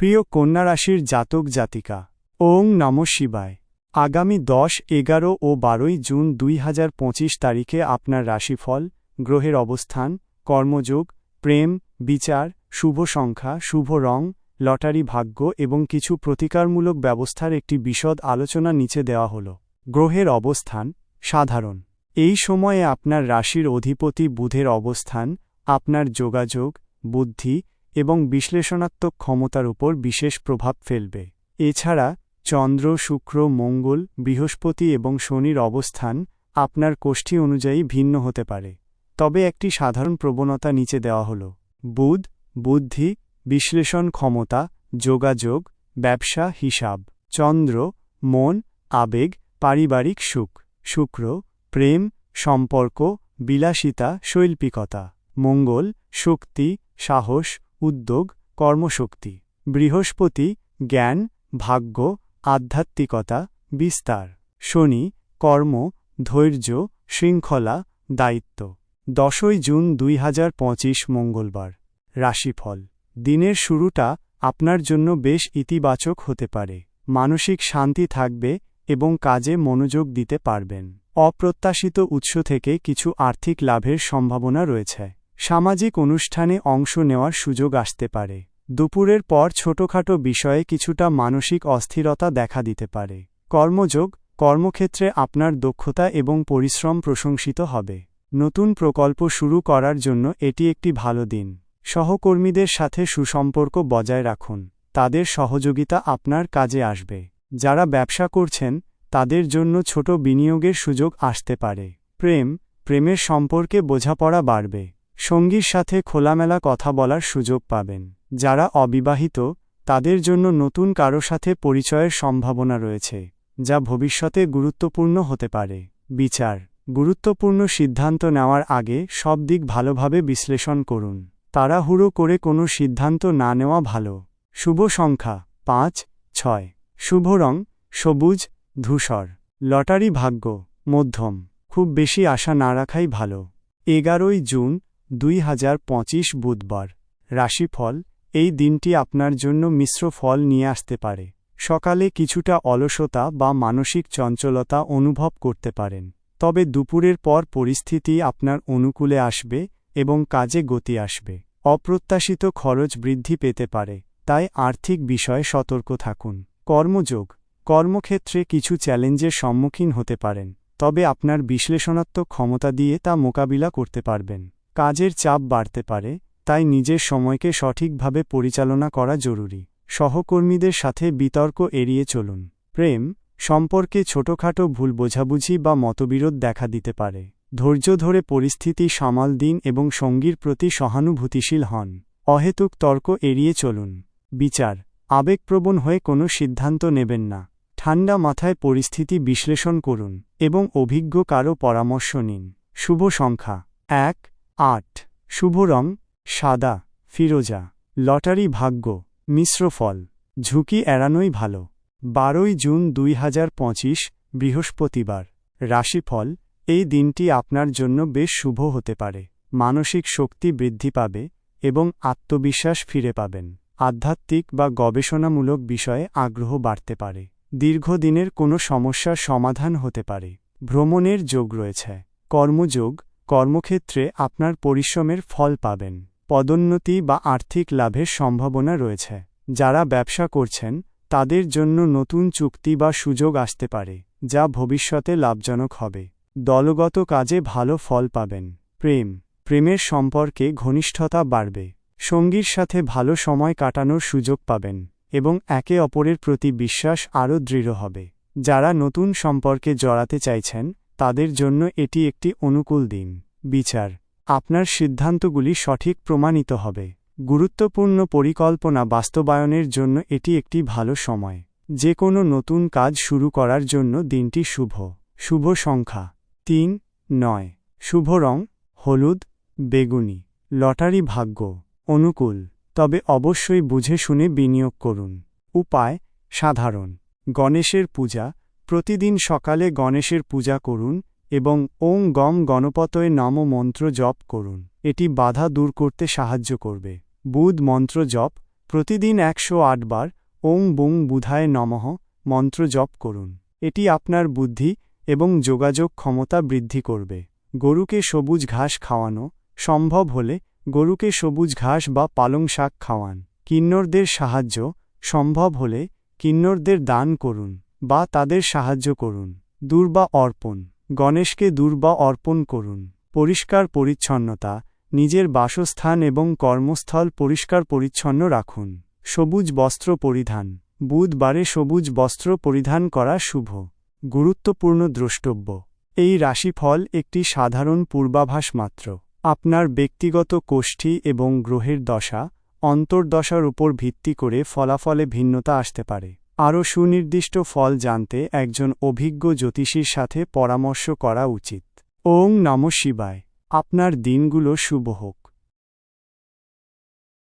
প্রিয় কন্যা রাশির জাতক জাতিকা, ওং নম শিবায়। আগামী দশ, এগারো ও বারোই জুন দুই হাজার পঁচিশ তারিখে আপনার রাশিফল, গ্রহের অবস্থান, কর্মযোগ, প্রেম, বিচার, শুভ সংখ্যা, শুভ রং, লটারি ভাগ্য এবং কিছু প্রতিকারমূলক ব্যবস্থার একটি বিশদ আলোচনা নিচে দেওয়া হল। গ্রহের অবস্থান, সাধারণ। এই সময়ে আপনার রাশির অধিপতি বুধের অবস্থান, আপনার যোগাযোগ, বুদ্ধি এবং বিশ্লেষণাত্মক ক্ষমতার উপর বিশেষ প্রভাব ফেলবে। এছাড়া, চন্দ্র, শুক্র, মঙ্গল, বৃহস্পতি এবং শনির অবস্থান আপনার কোষ্ঠী অনুযায়ী ভিন্ন হতে পারে। তবে একটি সাধারণ প্রবণতা নিচে দেওয়া হল। বুধ, বুদ্ধি, বিশ্লেষণ ক্ষমতা, যোগাযোগ, ব্যবসা, হিসাব। চন্দ্র, মন, আবেগ, পারিবারিক সুখ। শুক্র, প্রেম, সম্পর্ক, বিলাসিতা, শৈল্পিকতা। মঙ্গল, শক্তি, সাহস উদ্যোগ, কর্মশক্তি, বৃহস্পতি, জ্ঞান, ভাগ্য, আধ্যাত্মিকতা, বিস্তার, শনি, কর্ম, ধৈর্য, শৃঙ্খলা, দায়িত্ব। দশই জুন দুই হাজার পঁচিশ মঙ্গলবার। রাশিফল। দিনের শুরুটা আপনার জন্য বেশ ইতিবাচক হতে পারে। মানসিক শান্তি থাকবে এবং কাজে মনোযোগ দিতে পারবেন। অপ্রত্যাশিত উৎস থেকে কিছু আর্থিক লাভের সম্ভাবনা রয়েছে। সামাজিক অনুষ্ঠানে অংশ নেওয়ার সুযোগ আসতে পারে। দুপুরের পর ছোটখাটো বিষয়ে কিছুটা মানসিক অস্থিরতা দেখা দিতে পারে। কর্মযোগ, কর্মক্ষেত্রে আপনার দক্ষতা এবং পরিশ্রম প্রশংসিত হবে। নতুন প্রকল্প শুরু করার জন্য এটি একটি ভালো দিন। সহকর্মীদের সাথে সুসম্পর্ক বজায় রাখুন। তাদের সহযোগিতা আপনার কাজে আসবে। যারা ব্যবসা করছেন, তাদের জন্য ছোট বিনিয়োগের সুযোগ আসতে পারে। প্রেম, প্রেমের সম্পর্কে বোঝাপড়া বাড়বে। সঙ্গীর সাথে খোলামেলা কথা বলার সুযোগ পাবেন, যারা অবিবাহিত, তাদের জন্য নতুন কারও সাথে পরিচয়ের সম্ভাবনা রয়েছে, যা ভবিষ্যতে গুরুত্বপূর্ণ হতে পারে। বিচার, গুরুত্বপূর্ণ সিদ্ধান্ত নেওয়ার আগে সব দিক ভালোভাবে বিশ্লেষণ করুন, তাড়াহুড়ো করে কোনো সিদ্ধান্ত না নেওয়া ভালো। শুভ সংখ্যা, পাঁচ, ছয়। শুভ রং, সবুজ, ধূসর। লটারি ভাগ্য, মধ্যম। খুব বেশি আশা না রাখাই ভালো। এগারোই জুন দুই হাজার পঁচিশ বুধবার। রাশিফল, এই দিনটি আপনার জন্য মিশ্র ফল নিয়ে আসতে পারে। সকালে কিছুটা অলসতা বা মানসিক চঞ্চলতা অনুভব করতে পারেন। তবে দুপুরের পর পরিস্থিতি আপনার অনুকূলে আসবে এবং কাজে গতি আসবে। অপ্রত্যাশিত খরচ বৃদ্ধি পেতে পারে, তাই আর্থিক বিষয়ে সতর্ক থাকুন। কর্মযোগ, কর্মক্ষেত্রে কিছু চ্যালেঞ্জের সম্মুখীন হতে পারেন, তবে আপনার বিশ্লেষণাত্মক ক্ষমতা দিয়ে তা মোকাবিলা করতে পারবেন। কাজের চাপ বাড়তে পারে, তাই নিজের সময়কে সঠিকভাবে পরিচালনা করা জরুরি। সহকর্মীদের সাথে বিতর্ক এড়িয়ে চলুন। প্রেম, সম্পর্কে ছোটখাটো ভুল বোঝাবুঝি বা মতবিরোধ দেখা দিতে পারে। ধৈর্য ধরে পরিস্থিতি সামাল দিন এবং সঙ্গীর প্রতি সহানুভূতিশীল হন। অহেতুক তর্ক এড়িয়ে চলুন। বিচার, আবেগপ্রবণ হয়ে কোনো সিদ্ধান্ত নেবেন না। ঠান্ডা মাথায় পরিস্থিতি বিশ্লেষণ করুন এবং অভিজ্ঞ কারও পরামর্শ নিন। শুভ সংখ্যা। এক আট। শুভ রং, সাদা, ফিরোজা, লটারি ভাগ্য, মিশ্র ফল, ঝুঁকি এড়ানোই ভালো। বারোই জুন দুই হাজার পঁচিশ, বৃহস্পতিবার। রাশিফল, এই দিনটি আপনার জন্য বেশ শুভ হতে পারে। মানসিক শক্তি বৃদ্ধি পাবে এবং আত্মবিশ্বাস ফিরে পাবেন। আধ্যাত্মিক বা গবেষণামূলক বিষয়ে আগ্রহ বাড়তে পারে। দীর্ঘদিনের কোনো সমস্যার সমাধান হতে পারে। ভ্রমণের যোগ রয়েছে। কর্মযোগ কর্মক্ষেত্রে আপনার পরিশ্রমের ফল পাবেন। পদোন্নতি বা আর্থিক লাভের সম্ভাবনা রয়েছে। যারা ব্যবসা করছেন, তাদের জন্য নতুন চুক্তি বা সুযোগ আসতে পারে, যা ভবিষ্যতে লাভজনক হবে। দলগত কাজে ভালো ফল পাবেন। প্রেম। প্রেমের সম্পর্কে ঘনিষ্ঠতা বাড়বে। সঙ্গীর সাথে ভালো সময় কাটানোর সুযোগ পাবেন এবং একে অপরের প্রতি বিশ্বাস আরও দৃঢ় হবে। যারা নতুন সম্পর্কে জড়াতে চাইছেন তাদের জন্য এটি একটি অনুকূল দিন। বিচার। আপনার সিদ্ধান্তগুলি সঠিক প্রমাণিত হবে। গুরুত্বপূর্ণ পরিকল্পনা বাস্তবায়নের জন্য এটি একটি ভালো সময়। যে কোনো নতুন কাজ শুরু করার জন্য দিনটি শুভ। শুভ সংখ্যা। তিন, নয়। শুভ রং, হলুদ, বেগুনি। লটারি ভাগ্য। অনুকূল। তবে অবশ্যই বুঝে শুনে বিনিয়োগ করুন। উপায়, সাধারণ। গণেশের পূজা প্রতিদিন সকালে গণেশের পূজা করুন এবং ওং গম গণপতয়ে নম মন্ত্র জপ করুন। এটি বাধা দূর করতে সাহায্য করবে। বুধ মন্ত্র জপ। প্রতিদিন একশো বার ওং বুং বুধায় নমঃ মন্ত্র জপ করুন। এটি আপনার বুদ্ধি এবং যোগাযোগ ক্ষমতা বৃদ্ধি করবে। গরুকে সবুজ ঘাস খাওয়ানো সম্ভব হলে গরুকে সবুজ ঘাস বা পালং শাক খাওয়ান। কিন্নরদের সাহায্য সম্ভব হলে কিন্নরদের দান করুন। বা তাদের সাহায্য করুন। দুর্বা অর্পণ। গণেশকে দুর্বা অর্পণ করুন। পরিষ্কার পরিচ্ছন্নতা, নিজের বাসস্থান এবং কর্মস্থল পরিষ্কার পরিচ্ছন্ন রাখুন। সবুজ বস্ত্র পরিধান। বুধবারে সবুজ বস্ত্র পরিধান করা শুভ। গুরুত্বপূর্ণ দ্রষ্টব্য। এই রাশিফল একটি সাধারণ পূর্বাভাস মাত্র। আপনার ব্যক্তিগত কোষ্ঠী এবং গ্রহের দশা, অন্তর্দশার উপর ভিত্তি করে ফলাফলে ভিন্নতা আসতে পারে। আরও সুনির্দিষ্ট ফল জানতে একজন অভিজ্ঞ জ্যোতিষীর সাথে পরামর্শ করা উচিত। ওং নম শিবায়। আপনার দিনগুলো শুভ হোক।